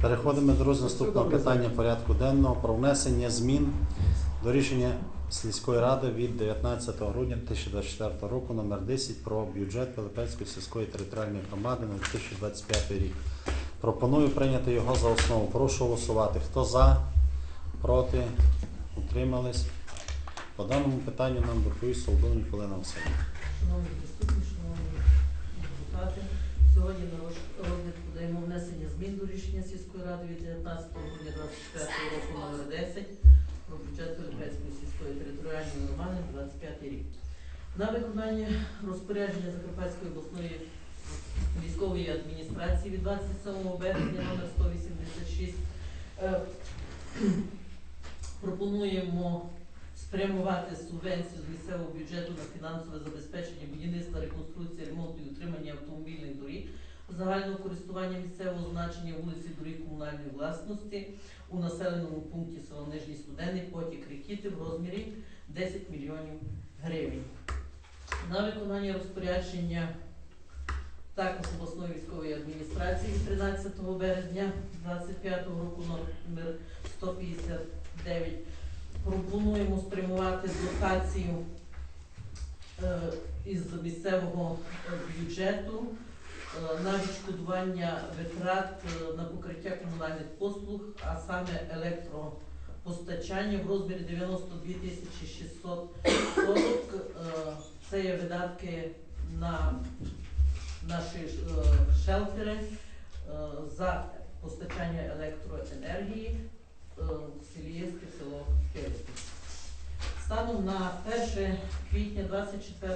Переходимо до наступного питання порядку денного про внесення змін до рішення сільської ради від 19 грудня 2024 року номер 10 про бюджет Пилипецької сільської територіальної громади на 2025 рік. Пропоную прийняти його за основу. Прошу голосувати. Хто за, проти, утримались. По даному питанню нам доповість Солдун Ніколина Васильівна. Шановні присутні, шановні депутати, сьогодні на ваш розгляд подаємо внесення змін до рішення сільської ради від 19 грудня 24 року номер 10 про бюджет Пилипецької сільської територіальної громади на 25 рік. На виконання розпорядження Закарпатської обласної військової адміністрації від 27 березня номер 186 е, пропонуємо спрямувати субвенцію з місцевого бюджету на фінансове забезпечення будівництва, реконструкції, ремонту і утримання автомобільних доріг загального користування місцевого значення вулиці доріг комунальної власності у населеному пункті село Нижній Студенний потік Рекіти в розмірі 10 мільйонів гривень. На виконання розпорядження також обласної військової адміністрації від 13 березня 2025 року номер 159 пропонуємо спрямувати дотацію е, із місцевого е, бюджету на відшкодування витрат е, на покриття комунальних послуг, а саме електропостачання в розмірі 92 тисячі 640. Е, Це є видатки на наші е, шелтери е, за постачання електроенергії е, в селі село Київське. Станом на 1 квітня 24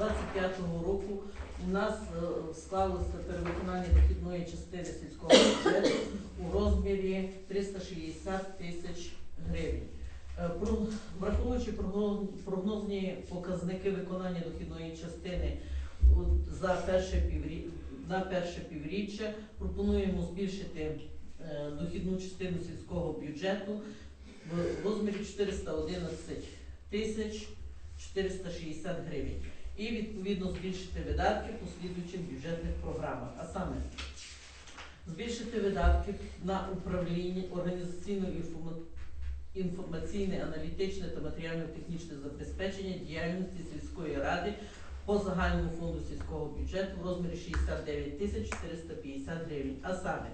е, 25 року у нас е, склалося перевиконання дохідної частини сільського бюджету у розмірі 360 тисяч гривень. Е, Враховуючи прогнозні показники виконання дохідної частини за перше на перше півріччя, пропонуємо збільшити е, дохідну частину сільського бюджету в розмірі 411 тисяч 460 гривень. І відповідно збільшити видатки по слідуючих бюджетних програмах. А саме збільшити видатки на управління організаційною інформацією інформаційне, аналітичне та матеріально-технічне забезпечення діяльності сільської ради по загальному фонду сільського бюджету в розмірі 69 тисяч 450 гривень. А саме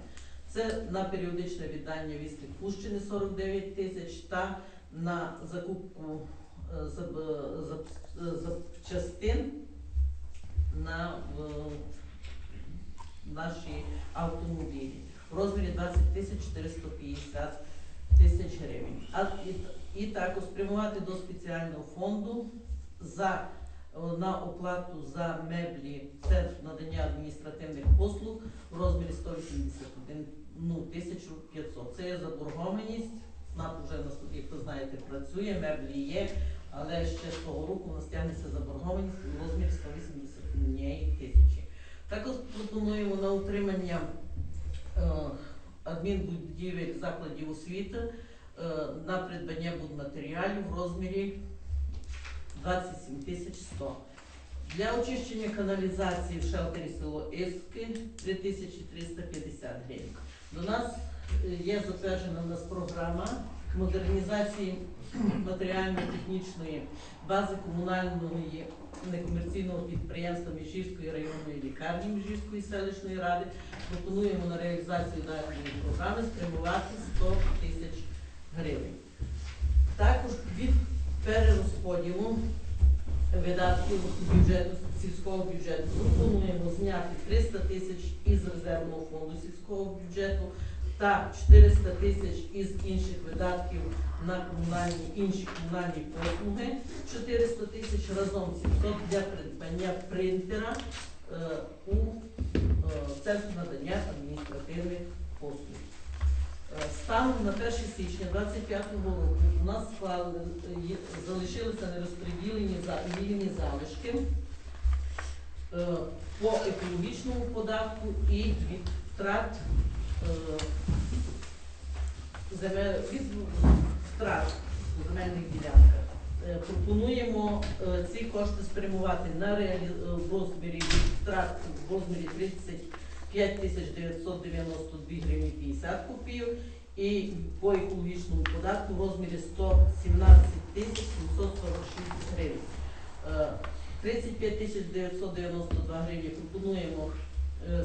це на періодичне віддання вісник Пущини 49 тисяч та на закупку е, е, запчастин на е, наші автомобілі в розмірі 20 тисяч 450 тисяч гривень. І, також спрямувати до спеціального фонду за е, на оплату за меблі Центр надання адміністративних послуг в розмірі 181 ну, 1500. Це є заборгованість. СНАП вже на суді, хто знаєте, працює, меблі є, але ще з того року у нас тягнеться заборгованість у розмірі 181 тисячі. Також пропонуємо на утримання е, адмінбудівель закладів освіти е, на придбання будматеріалів в розмірі 27 тисяч 100. Для очищення каналізації в шелтері село Іски 3350 гривень. До нас е, є затверджена у нас програма модернізації матеріально-технічної бази комунального некомерційного підприємства Міжгірської районної лікарні Міжгірської селищної ради. Пропонуємо на реалізацію даної програми спрямувати 100 тисяч гривень. Також від перерозподілу видатків бюджету сільського бюджету пропонуємо зняти 300 тисяч із резервного фонду сільського бюджету та 400 тисяч із інших видатків на комунальні інші комунальні послуги, 400 тисяч разом 700 для придбання принтера е, у е, центру надання адміністративних послуг. Е, Станом на 1 січня 2025 року у нас склали, залишилися нерозподілені вільні залишки е, по екологічному податку і від втрат земель, від втрат у земельних ділянках. Е, Пропонуємо е, ці кошти спрямувати на реалі... е, в розмірі втрат в розмірі 30 5992 гривні 50 копійок і по екологічному податку в розмірі 117 тисяч 746 гривень. Е, 35 тисяч 992 гривні пропонуємо е,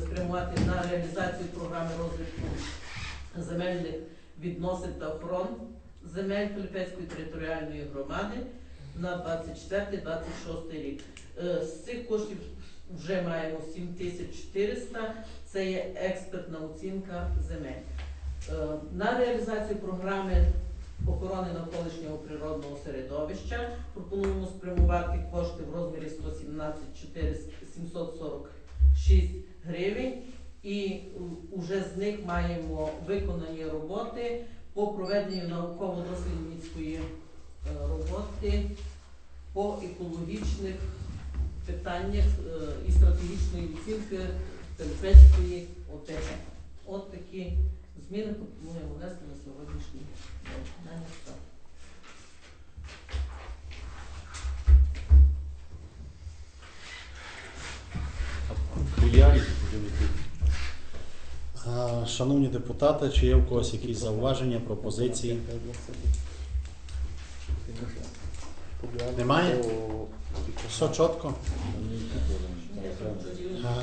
спрямувати на реалізацію програми розвитку земельних відносин та охорон земель Пилипецької територіальної громади на 24-26 рік. Е, З цих коштів вже маємо 7400, це є експертна оцінка земель. Е, На реалізацію програми охорони навколишнього природного середовища пропонуємо спрямувати кошти в розмірі 117 746 гривень і вже з них маємо виконані роботи по проведенню науково-дослідницької е, роботи по екологічних питаннях е, і стратегічної оцінки Терпецької ОТГ. От такі зміни пропонуємо внести на сьогоднішній день. Шановні депутати, чи є в когось якісь зауваження, пропозиції? Немає? Все чітко? Е,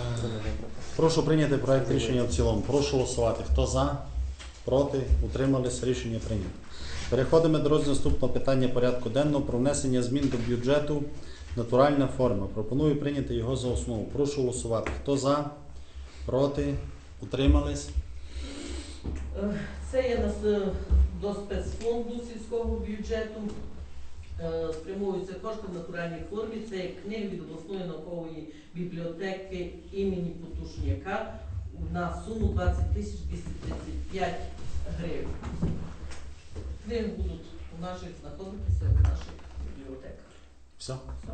Прошу прийняти проект рішення в цілому. Прошу голосувати. Хто за? Проти? Утримались? Рішення прийнято. Переходимо до розгляду наступного питання порядку денного про внесення змін до бюджету. Натуральна форма. Пропоную прийняти його за основу. Прошу голосувати. Хто за? Проти? Утримались? Це є до спецфонду сільського бюджету. Е, Спрямовуються кошти в натуральній формі. Це є книги від обласної наукової бібліотеки імені Потушняка на суму 20 тисяч 235 гривень. Книги будуть у наших знаходитися в наших бібліотеках. Все? Все.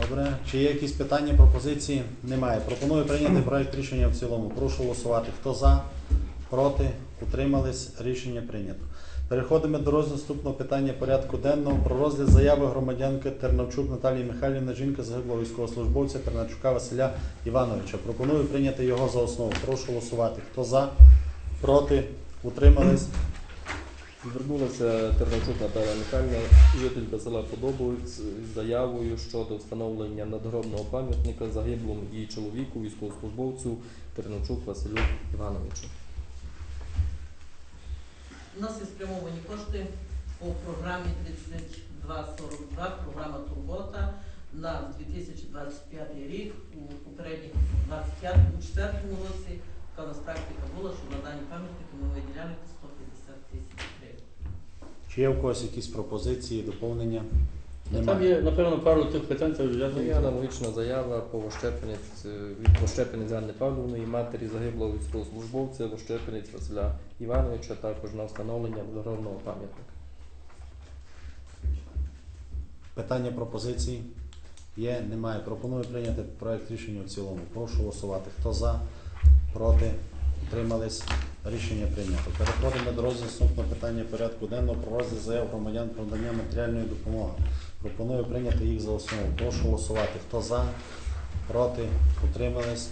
Добре. Чи є якісь питання, пропозиції? Немає. Пропоную прийняти проект рішення в цілому. Прошу голосувати. Хто за? Проти? Утримались? Рішення прийнято. Переходимо до наступного питання порядку денного про розгляд заяви громадянки Тернавчук Наталії Михайлівни, жінка загиблого військовослужбовця Тернавчука Василя Івановича. Пропоную прийняти його за основу. Прошу голосувати. Хто за? Проти? Утримались? Звернулася Тернавчук Наталя Михайлівна, жителька села Подобовець, з заявою щодо встановлення надгробного пам'ятника загиблому її чоловіку, військовослужбовцю Тернавчук Василю Івановичу. У нас є спрямовані кошти по програмі 3242, програма Турбота на 2025 рік. У попередніх 25 у четвертому році така у нас практика була, що на дані пам'ятники ми виділяли 150 тисяч. Чи є в когось якісь пропозиції, доповнення? Там є, напевно, пару тих питань, це вже є аналогічна заява по Вощепенець е, від Вощепенець Ганни Павлівної, матері загиблого військовослужбовця Вощепенець Василя Івановича, також на встановлення надгробного пам'ятника. Питання пропозиції? Є, немає. Пропоную прийняти проект рішення в цілому. Прошу голосувати. Хто за? Проти? Утримались? Рішення прийнято. Переходимо до розгляду наступного питання порядку денного про розгляд заяв громадян про надання матеріальної допомоги. Пропоную прийняти їх за основу. Прошу голосувати. Хто за? Проти? Утримались?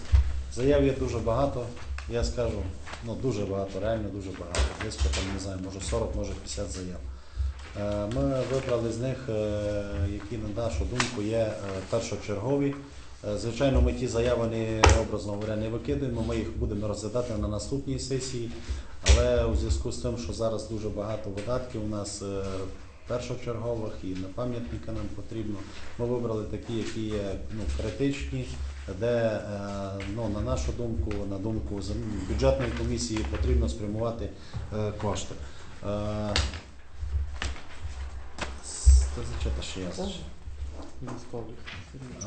Заяв є дуже багато. Я скажу, ну дуже багато, реально дуже багато. Близько там, не знаю, може 40, може 50 заяв. Е, Ми вибрали з них, е, які на нашу думку є е, першочергові. Е, Звичайно, ми ті заяви не образно говоря не викидаємо. Ми їх будемо розглядати на наступній сесії. Але у зв'язку з тим, що зараз дуже багато видатків у нас е, першочергових і на пам'ятника нам потрібно. Ми вибрали такі, які є ну, критичні, де, е, ну, на нашу думку, на думку бюджетної комісії, потрібно спрямувати кошти. Це ще є. Військовий.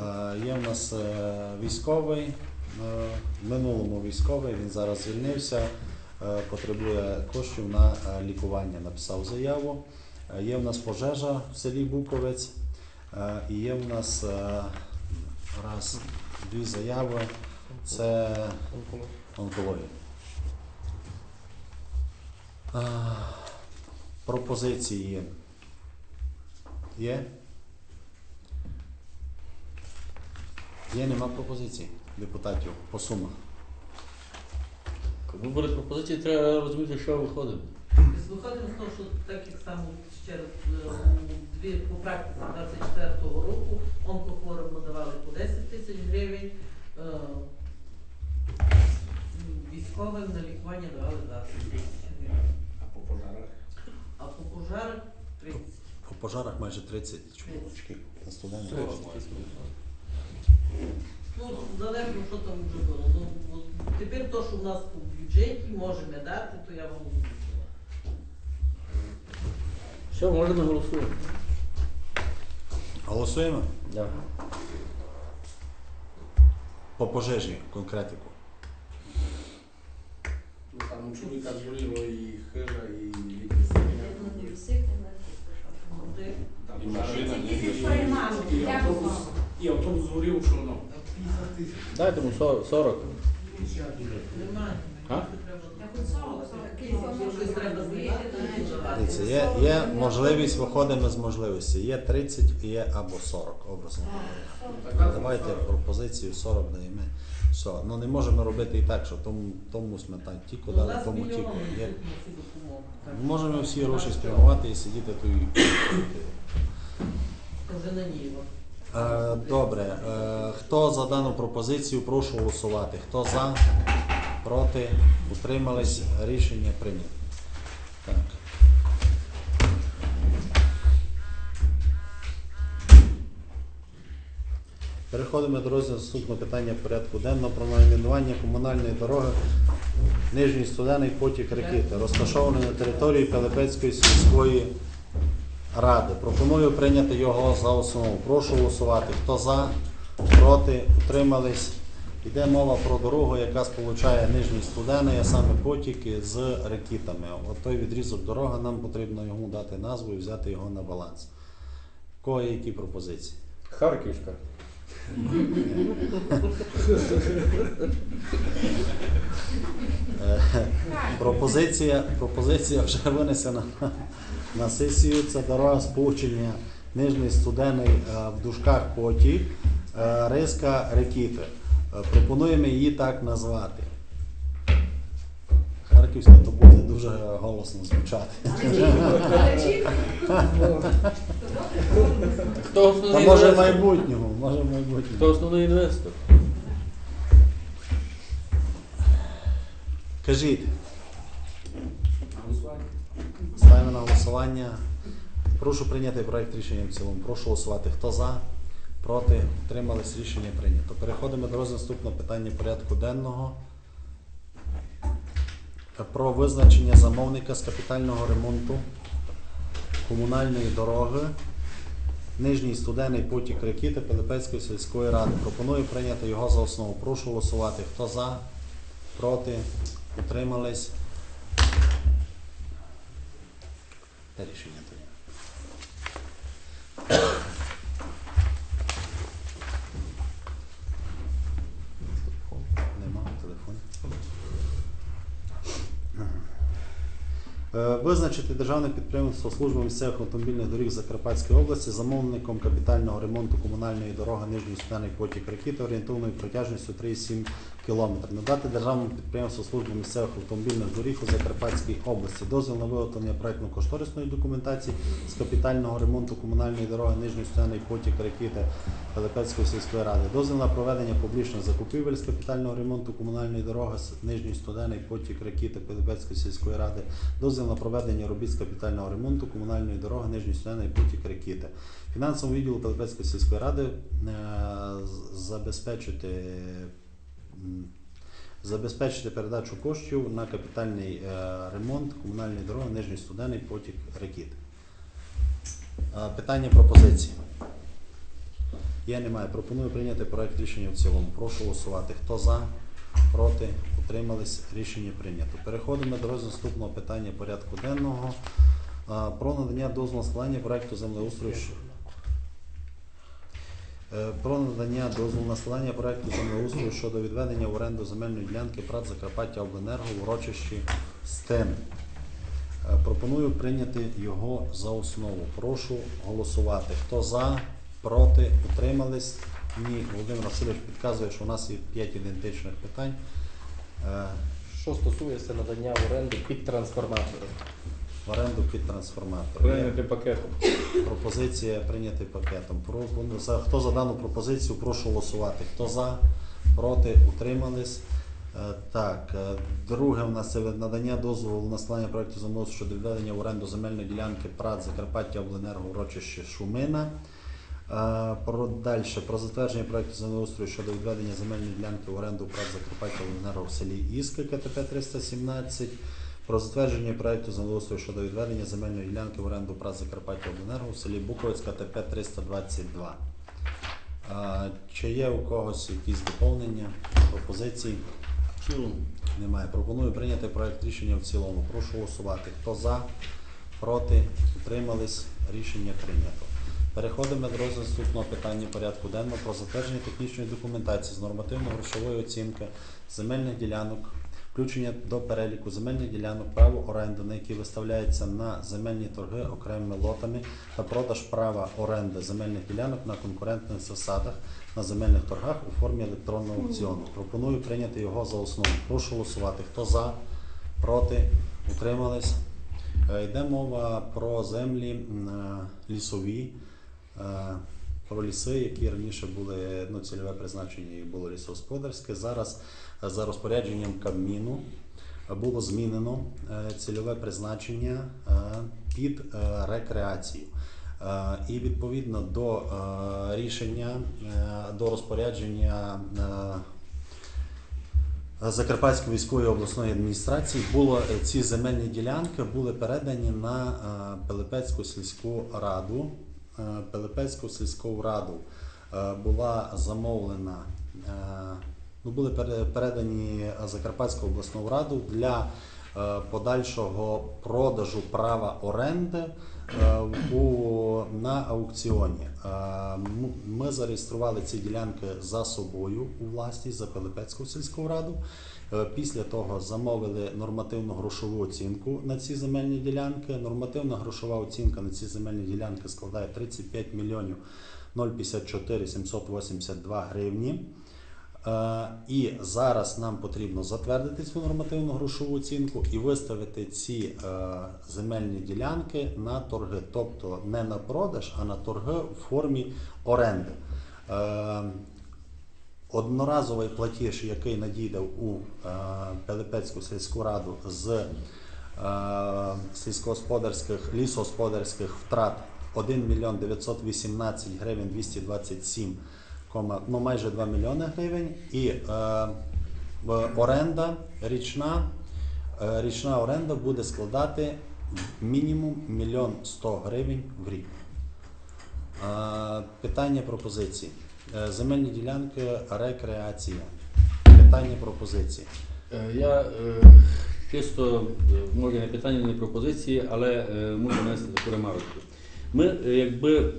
Е, Є в нас е, військовий, е, в минулому військовий, він зараз звільнився, потребує коштів на лікування. Написав заяву. Є в нас пожежа в селі Буковець, і є в нас раз, дві заяви. Це онкологія. Пропозиції є. Є? Нема пропозицій. депутатів по сумах. Коли буде пропозиції, треба розуміти, що виходить. Виходимо з того, що так як само ще раз е, у дві по практиці 24-го року онкохворим надавали по 10 тисяч гривень, е, військовим на лікування давали 20 тисяч гривень. А по пожарах? А по пожарах 30. По пожарах майже 30 чоловічків на студентів. Ну, залежно, що там вже було. Ну, от тепер то, що в нас по бюджеті можемо дати, то я вам озвучила. Все, можемо голосувати. Голосуємо Да. по пожежі конкретику. Ну там у чоловіка згоріло і хижа, і літні сім'я. Там І машина, ні, І- і- і автобус згорів, що ну. Дайте йому 40. немає. А? Щось треба знімати, то давати. Дивіться, є, є можливість, виходимо з можливості. Є 30 і є або 40, образно. Давайте пропозицію 40 даємо. Все. Ну не можемо робити і так, що тому, тому ми так тільки Ну, дали, тому тільки. Є. Можемо всі гроші спрямувати і сидіти тут. вже на Ніво. Е, Добре. Е, Хто за дану пропозицію, прошу голосувати. Хто за, проти, утримались, рішення прийнято. Так. Переходимо до розгляду наступного питання порядку денного про найменування комунальної дороги Нижній Студений потік Рекіти, розташований на території Пилипецької сільської ради. Пропоную прийняти його за основу. Прошу голосувати. Хто за, проти, утримались. Йде мова про дорогу, яка сполучає Нижній студени, а саме потіки з ракітами. От той відрізок дороги, нам потрібно йому дати назву і взяти його на баланс. Кого є які пропозиції? Харківська. Е, Пропозиція, пропозиція вже винесена на, сесію. Це дорога сполучення Нижній Студений е, в дужках потік, е, Риска Рекіти. Пропонуємо її так назвати. Харківська то буде дуже голосно звучати. Хто Та основний може інвестор? майбутнього, може в Хто основний інвестор? Кажіть, ставимо на голосування. Прошу прийняти проект рішення в цілому. Прошу голосувати. Хто за? Проти? Утримались? Рішення прийнято. Переходимо до розгляду наступного питання порядку денного. Про визначення замовника з капітального ремонту комунальної дороги Нижній студений потік Рекіти Пилипецької сільської ради. Пропоную прийняти його за основу. Прошу голосувати. Хто за? Проти? Утримались? Та рішення тоді. Нема телефону. Е, Визначити державне підприємство служби місцевих автомобільних доріг Закарпатської області замовником капітального ремонту комунальної дороги Нижній Студений потік Рекіти орієнтовною протяжністю 3,7 км. Надати державному підприємству служби місцевих автомобільних доріг у Закарпатській області. Дозвіл на виготовлення проектно-кошторисної документації з капітального ремонту комунальної дороги Нижній Студений потік Рекіти Пилипецької сільської ради. Дозвіл на проведення публічних закупівель з капітального ремонту комунальної дороги Нижній Студений потік Рекіти Пилипецької сільської ради. Дозвіл на проведення робіт з капітального ремонту комунальної дороги Нижній Студений потік Рекіти. Фінансовому відділу Пилипецької сільської ради е, забезпечити забезпечити передачу коштів на капітальний е, ремонт комунальної дороги Нижній Студений потік Рекіт. Е, Питання пропозиції. Є, немає. Пропоную прийняти проект рішення в цілому. Прошу голосувати. Хто за, проти, утримались. Рішення прийнято. Переходимо до наступного питання порядку денного. Е, Про надання дозволу складання проекту землеустрою. Е, Про надання дозволу на складання проекту землеустрою щодо відведення в оренду земельної ділянки ПРАТ Закарпаття Обленерго в урочищі СТЕМ. Е, Пропоную прийняти його за основу. Прошу голосувати. Хто за, проти, утримались? Ні, Володимир Васильович підказує, що у нас є 5 ідентичних питань. Е, Що стосується надання в оренду під трансформатори. В оренду під трансформатор. Прийняти пакетом. Пропозиція прийняти пакетом. Про- за- Хто за дану пропозицію, прошу голосувати. Хто за, проти, утримались. Е, Так, е, друге у нас це надання дозволу на складання проекту замовлення щодо відведення в оренду земельної ділянки ПРАТ Закарпаття Обленерго урочище Шумина. Е, Про дальше про затвердження проекту землеустрою щодо відведення земельної ділянки в оренду ПРАТ Закарпаття Обленерго в селі Іски КТП 317. Про затвердження проекту землеустрою щодо відведення земельної ділянки в оренду ПРАТ Закарпаття Обленерго в селі Буковицька ТП 322. А, Чи є у когось якісь доповнення, пропозиції? Цілому. Немає. Пропоную прийняти проект рішення в цілому. Прошу голосувати. Хто за, проти, утримались. Рішення прийнято. Переходимо до розгляду наступного питання порядку денного про затвердження технічної документації з нормативно-грошової оцінки земельних ділянок, включення до переліку земельних ділянок, право оренди, на які виставляється на земельні торги окремими лотами та продаж права оренди земельних ділянок на конкурентних засадах на земельних торгах у формі електронного аукціону. Пропоную прийняти його за основу. Прошу голосувати. Хто за, проти, утримались. Е, Йде мова про землі е, лісові, е, про ліси, які раніше були ну, цільове призначення їх було лісогосподарське. Зараз е, за розпорядженням Кабміну е, було змінено е, цільове призначення під рекреацію. І відповідно до рішення, до розпорядження Закарпатської військової обласної адміністрації було ці земельні ділянки були передані на Пилипецьку сільську раду. Е, Пилипецьку сільську раду е, була замовлена, е, ну, були передані Закарпатську обласну раду для подальшого продажу права оренди на аукціоні. Ми зареєстрували ці ділянки за собою у власність за Пилипецьку сільську раду. Е, Після того замовили нормативну грошову оцінку на ці земельні ділянки. Нормативна грошова оцінка на ці земельні ділянки складає 35 мільйонів 054 782 гривні. Е, І зараз нам потрібно затвердити цю нормативну грошову оцінку і виставити ці е, земельні ділянки на торги, тобто не на продаж, а на торги у формі оренди. Одноразовий платіж, який надійде у е, Пилипецьку сільську раду з е, сільськогосподарських лісогосподарських втрат 1 мільйон 918 гривень 227 ну майже 2 мільйони гривень. І е, оренда річна, річна оренда буде складати мінімум мільйон 100 гривень в рік. Питання пропозиції. Е, Земельні ділянки рекреація. Питання пропозиції. Е, Я е, чисто, може не питання, не пропозиції, але е, можу внести таку ремарку. Ми якби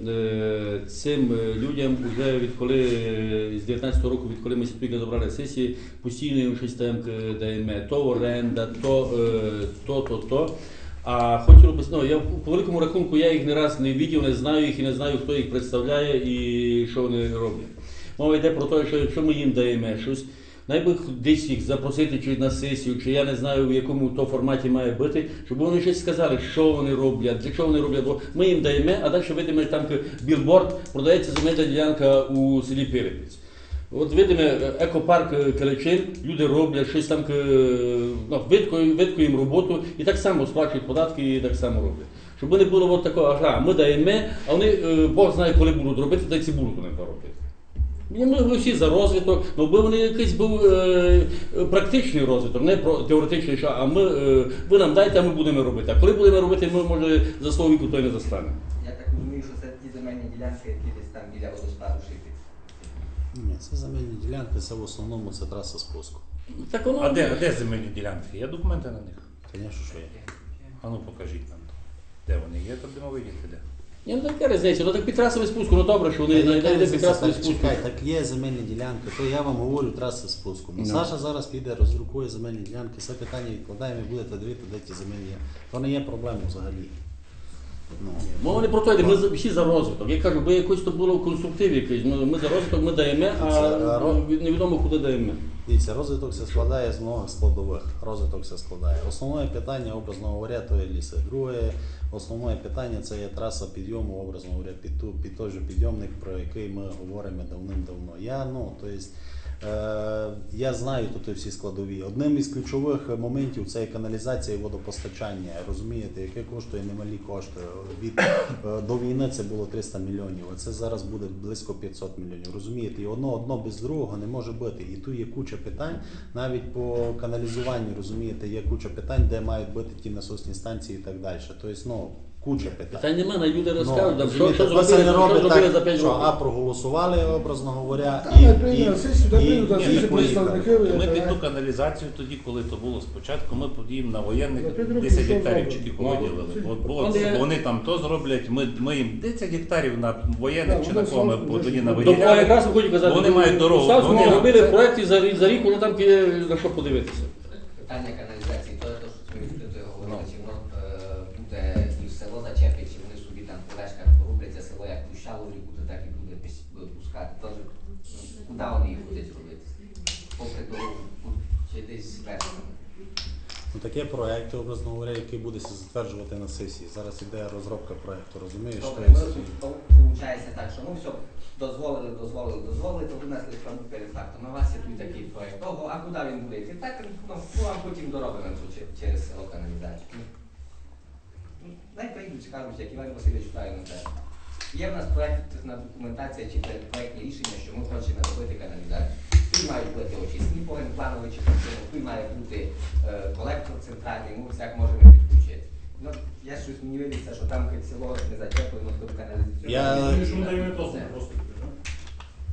цим людям вже відколи з 19-го року, відколи ми спільно забрали сесії, постійно їм щось там даємо, то оренда, то, е, то, то, то. А хотіло б, ну, я по великому рахунку я їх не раз не бачив, не знаю їх і не знаю, хто їх представляє і що вони роблять. Мова йде про те, що якщо ми їм даємо щось, найби десь їх запросити чи на сесію, чи я не знаю в якому то форматі має бути, щоб вони щось сказали, що вони роблять, для чого вони роблять. Бо ми їм даємо, а далі видимо, там білборд продається земельна ділянка у селі Пирипець. От видимо, екопарк е, Каличин, люди роблять щось там, е, ну, видко, видко їм роботу і так само сплачують податки і так само роблять. Щоб не було от такого, ага, ми даємо, а вони е, Бог знає, коли будуть робити, та й ці будуть вони робити. Ми ми всі за розвиток, ну би вони якийсь був е, е, практичний розвиток, не про теоретичний, що а ми е, ви нам дайте, а ми будемо робити. А коли будемо робити, ми може за свого віку то й не застанемо. Я так розумію, що це ті земельні ділянки, які десь там біля водоспаду шити. Ні, це земельні ділянки, це в основному це траса спуску. Так воно А де, а де земельні ділянки? Є документи на них? Звісно, що є. А ну покажіть нам. Де вони є, то будемо видіти де. Ні, ну яка різниця, ну так під трасовий спуск, ну добре, що вони яка знайдуть під різниця? трасовий Так, спуск. Чекай, так є земельні ділянки, то я вам говорю траси спуску. Ну, Ну. Саша зараз піде, роздрукує земельні ділянки, все питання відкладаємо і будете дивити, де ті земельні ділянки. То не є проблема взагалі. Ну, Мова не про те, ми за- всі за розвиток. Я кажу, бо якось то було конструктив якийсь. Ми, ми за розвиток ми даємо, а Це, ро- невідомо куди даємо. Дивіться, розвиток все складає з многих складових. Розвиток все складає. Основне питання, образно говоря, то є ліси. Друге, основне питання це є траса підйому, образно говоря, під, ту, під той же підйомник, про який ми говоримо давним-давно. Я, ну, то есть, я знаю тут всі складові. Одним із ключових моментів це є каналізація і водопостачання. Розумієте, яке коштує немалі кошти. Від, е, до війни це було 300 мільйонів, а це зараз буде близько 500 мільйонів. Розумієте, і одно, одно без другого не може бути. І тут є куча питань, навіть по каналізуванню, розумієте, є куча питань, де мають бути ті насосні станції і так далі. Тобто, ну, куча питань. Питань нема, на люди Ну, розкажуть, там, що, що зробили, не що робите зробили за так, 5 що а проголосували, образно говоря, Та, і, ми прийняли сесію, і, прийняли, і, всі і поїхали. Ми під ту каналізацію тоді, коли то було спочатку, ми подіємо на воєнних За п'ять років 10 гектарів чекіку Ну, виділили. бо Вони- там то зроблять, ми, ми їм 10 гектарів на воєнних чи на кого ми зроблять, тоді на виділяли. якраз казати, Вони мають дорогу. Вони- робили проєкт і за, за рік вони там є на що подивитися. Питання таке проєкт, образно говоря, який буде затверджувати на сесії. Зараз іде розробка проєкту, розумієш? Добре, ми виходить так, що ну все, дозволили, дозволили, дозволили, то ви нас лише перед фактом. У вас є тут такий проєкт. Ого, а куди він буде йти? Так, ну, ну а потім доробимо тут через село каналізацію. Ну, Най прийдуть, скажуть, як Іван Васильович правильно каже. Є в нас проєктна документація чи проєктні рішення, що ми хочемо робити каналізацію. Тут мають бути очисні планові чи тут має бути е, колектор центральний, ми всяк можемо підключити. Ну, я щось мені видиться, що там хоч село не зачеплено, то каналізацію.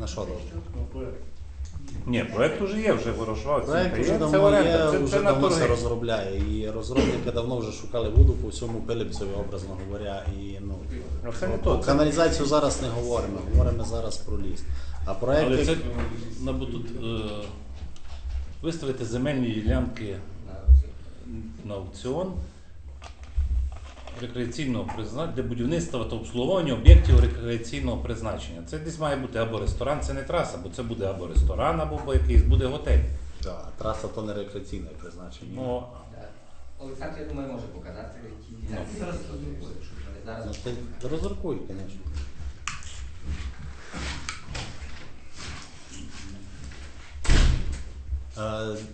На що добре? Ні, проект уже є, вже. Проект давно є, це, вже це давно все розробляє. І розробники давно вже шукали воду по всьому Пилипцеві, образно говоря. І, ну, Ну, це не про то. Це, каналізацію зараз не говоримо, говоримо зараз про ліс. А проект, але це треба тут е, виставити земельні ділянки на аукціон рекреаційного призначення для будівництва та обслуговування об'єктів рекреаційного призначення. Це десь має бути або ресторан, це не траса, бо це буде або ресторан, або якийсь буде готель. да, траса то не рекреаційне призначення. Ну, Олександр, я думаю, може показати ті ділянки. Зараз зробили, зараз. Ну, розрахуй, звісно.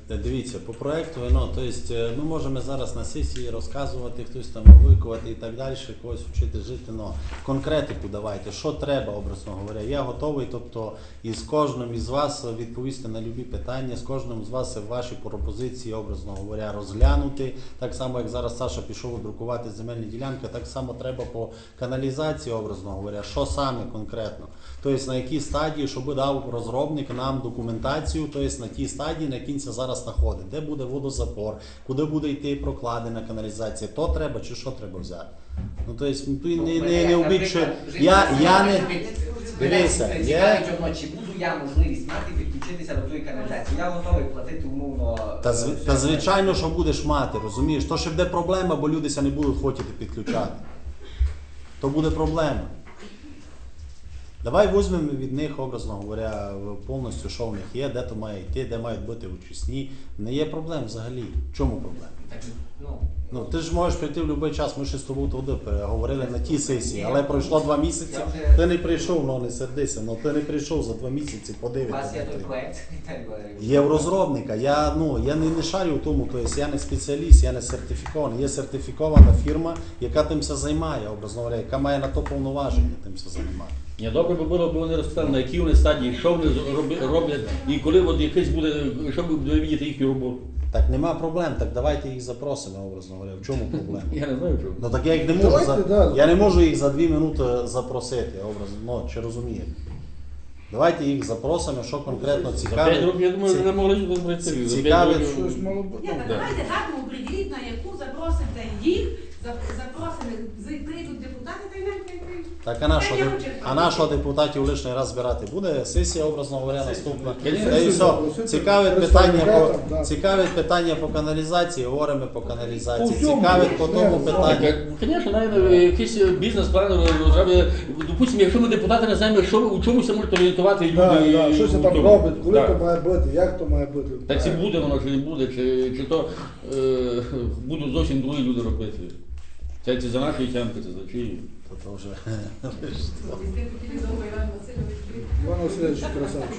Дивіться, по проекту, ну, то есть, е, ми можемо зараз на сесії розказувати, хтось там викувати і так далі, когось вчити жити. Ну, конкретику давайте, що треба, образно говоря. Я готовий, тобто із кожним із вас відповісти на любі питання, з кожним з вас ваші пропозиції, образно говоря, розглянути. Так само, як зараз Саша пішов друкувати земельні ділянки, так само треба по каналізації, образно говоря, що саме конкретно. Тобто на якій стадії, щоб дав розробник нам документацію, тобто на тій стадії, на якій це зараз знаходить, де буде водозапор, куди буде йти прокладена каналізація, то треба чи що треба взяти. Ну тобто тут не, не, не, не обіть, що я, я не. Дивися, я- чи буду я можливість мати підключитися до тої каналізації. Я готовий платити умовно. Та, е, зв- та звичайно, що будеш мати, розумієш? То ще буде проблема, бо люди ся не будуть хотіти підключати. То буде проблема. Давай візьмемо від них, образно говоря, повністю, що в них є, де то має йти, де мають бути учасні. Не є проблем взагалі. В чому проблема? Так, ну, Ну, ти ж можеш прийти в будь-який час, ми ще з тобою туди переговорили на тій сесії, але пройшло два місяці. Вже- Ти не прийшов, ну не сердися, ну ти не прийшов за два місяці у вас є подивитися. той проект, Віталій Валерійович. Є в розробника. Я, ну, я не, не шарю в тому, тобто я не спеціаліст, я не сертифікований. Є сертифікована фірма, яка тим все займає, образно говоря, яка має на то повноваження тим все займати. Ні, добре би було, б вони розказали, на якій вони стадії, що вони зроби- роблять, і коли от якийсь буде, щоб ви видіти їхню роботу. Так нема проблем, так давайте їх запросимо, образно говоря. В чому проблема? Я не знаю, чого. Ну так я їх не можу Давайте, за... да. я не можу їх за дві минути запросити, образно, ну чи розумієте? Давайте їх запросимо, що конкретно За цікавить. років, я думаю, Ці- вже могли б пройти. За п'ять цікавить, років- Щось мало бути. Ні, так Да. давайте гарно определіть, на яку запросите їх, За- з- прийдуть депутати, та й нам хай прийдуть. Так, а на що, а на що депутатів лишній раз збирати? Буде сесія, образно говоря, наступна. Та і все. Цікавить питання по цікавить питання по каналізації, говоримо по каналізації. Цікавить по тому Не, питанню. Звісно, навіть якийсь бізнес-план розробити. Допустимо, якщо ми депутати не знаємо, що у чому це можуть орієнтувати люди. Да, да, що це там робить, коли то має бути, як то має бути. Та чи буде воно, чи не буде, чи, чи то е, будуть зовсім другі люди робити. Це ці за нашої тямки, це за чиї. То то вже Іван Васильович красавчик.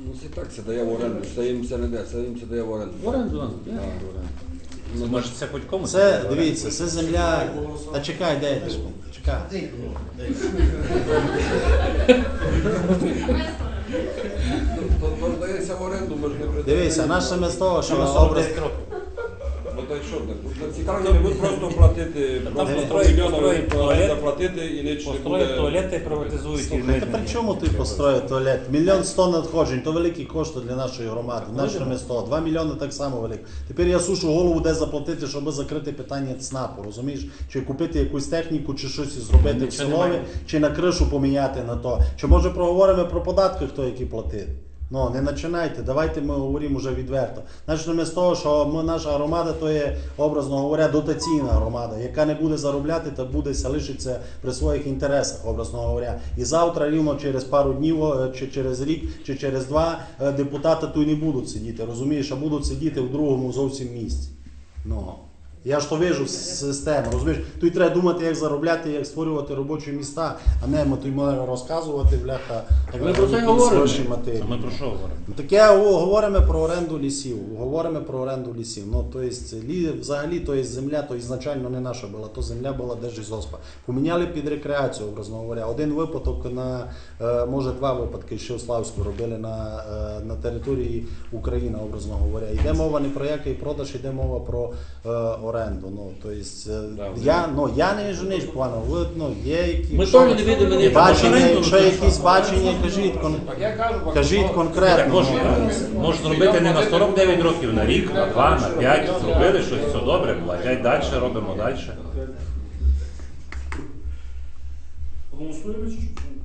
Ну це так, це дає в оренду, це їм це не дає, це їм це дає в оренду. В оренду нам. В оренду. Це, може це хоч комусь? Це дивіться, це земля. Та чекай, де йдеш? Чекай. Придумали. Дивіться, наше з того, що Що образ. Ну та й що так? Тут цікаво, не будуть просто платити, просто построїть- построїть туалет, заплатити і нічого не Построїть буде. туалети і приватизують їх. Слухайте, при чому ти построїв туалет? Мільйон сто надходжень, то великі кошти для нашої громади, нашими сто. Два мільйони так само великі. Тепер я сушу голову, де заплатити, щоб закрити питання ЦНАПу, розумієш? Чи купити якусь техніку, чи щось зробити в Нічого селові, немає. чи на кришу поміняти на то. Чи може проговоримо про податки, хто які платить? Ну, не починайте, давайте ми говоримо вже відверто. Почнемо з того, що ми, наша громада то є, образно говоря, дотаційна громада, яка не буде заробляти, та буде ся лишиться при своїх інтересах, образно говоря. І завтра, рівно через пару днів, е, чи через рік, чи через два, е, депутати тут не будуть сидіти, розумієш, а будуть сидіти в другому зовсім місці. Ну. Я ж то вижу з системи, розумієш? Тут треба думати, як заробляти, як створювати робочі міста, а не ми тут маємо розказувати, бляха, Так ми про це говоримо. матерії. А ми про що говоримо? Ну, Таке о, говоримо про оренду лісів. Говоримо про оренду лісів. Ну, то есть, лі, взагалі, то есть, земля то ізначально не наша була, то земля була Держізоспа. Поміняли під рекреацію, образно говоря. Один випадок на, е, може два випадки ще в Славську робили на, е, на території України, образно говоря. Йде мова не про який продаж, йде мова про е, оренду. Ну, то есть, е, я, ну, я не жониш, пане, ви, ну, є які... Ми що- теж не видимо не Бачення, якщо якісь бачення, кажіть, кон... Так я кажу, кажіть конкретно. може, ну. може зробити не на 49 років, на рік, на 2, на 5, зробили щось, все добре, платять далі, робимо далі. Голосуємо чи що?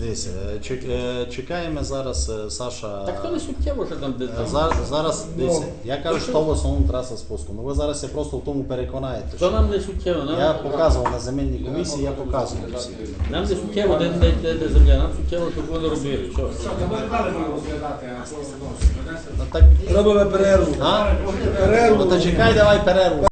Дивіться, е, чек- е, чекаємо зараз е, Саша. Так то не суттєво, що там де Е, там. за- Зараз дивіться, я кажу, що в основному траса спуску. Ну ви зараз я просто в тому переконаєте. То Що нам не суттєво. Нам, я показував на земельній комісії, я показую всі. нам не суттєво, де, де, де, де земля, нам суттєво, щоб вони робили. Що? Що, та може далі будемо розглядати, а що ну, Ну так Робимо перерву. а? Перерву. Ну то чекай, давай перерву.